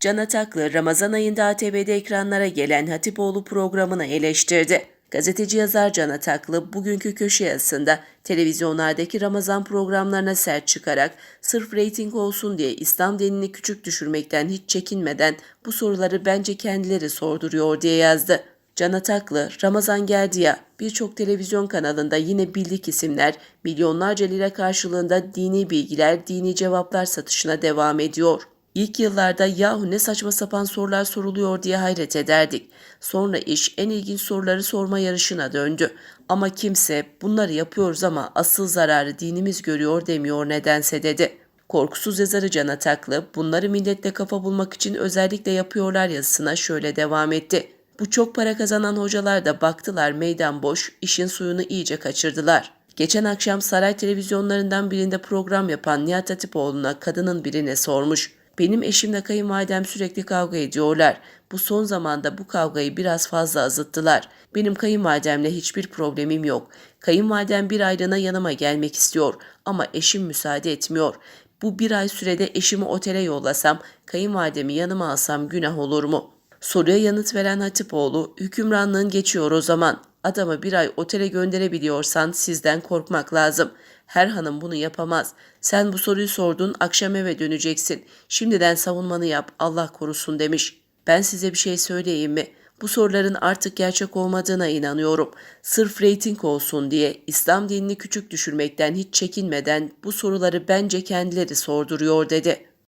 Can Ataklı, Ramazan ayında ATV'de ekranlara gelen Hatipoğlu programını eleştirdi. Gazeteci yazar Can Ataklı, bugünkü köşe yazısında televizyonlardaki Ramazan programlarına sert çıkarak sırf reyting olsun diye İslam dinini küçük düşürmekten hiç çekinmeden bu soruları bence kendileri sorduruyor diye yazdı. Can Ataklı, Ramazan geldi ya birçok televizyon kanalında yine bildik isimler milyonlarca lira karşılığında dini bilgiler, dini cevaplar satışına devam ediyor. İlk yıllarda yahu ne saçma sapan sorular soruluyor diye hayret ederdik. Sonra iş en ilginç soruları sorma yarışına döndü. Ama kimse bunları yapıyoruz ama asıl zararı dinimiz görüyor demiyor nedense dedi. Korkusuz yazarı Can Ataklı bunları milletle kafa bulmak için özellikle yapıyorlar yazısına şöyle devam etti. Bu çok para kazanan hocalar da baktılar meydan boş, işin suyunu iyice kaçırdılar. Geçen akşam saray televizyonlarından birinde program yapan Nihat Hatipoğlu'na kadının birine sormuş. Benim eşimle kayınvalidem sürekli kavga ediyorlar. Bu son zamanda bu kavgayı biraz fazla azıttılar. Benim kayınvalidemle hiçbir problemim yok. Kayınvalidem bir aylığına yanıma gelmek istiyor ama eşim müsaade etmiyor. Bu bir ay sürede eşimi otele yollasam, kayınvalidemi yanıma alsam günah olur mu?'' Soruya yanıt veren Hatipoğlu, hükümranlığın geçiyor o zaman. Adamı bir ay otele gönderebiliyorsan sizden korkmak lazım. Her hanım bunu yapamaz. Sen bu soruyu sordun, akşam eve döneceksin. Şimdiden savunmanı yap, Allah korusun demiş. Ben size bir şey söyleyeyim mi? Bu soruların artık gerçek olmadığına inanıyorum. Sırf reyting olsun diye İslam dinini küçük düşürmekten hiç çekinmeden bu soruları bence kendileri sorduruyor dedi.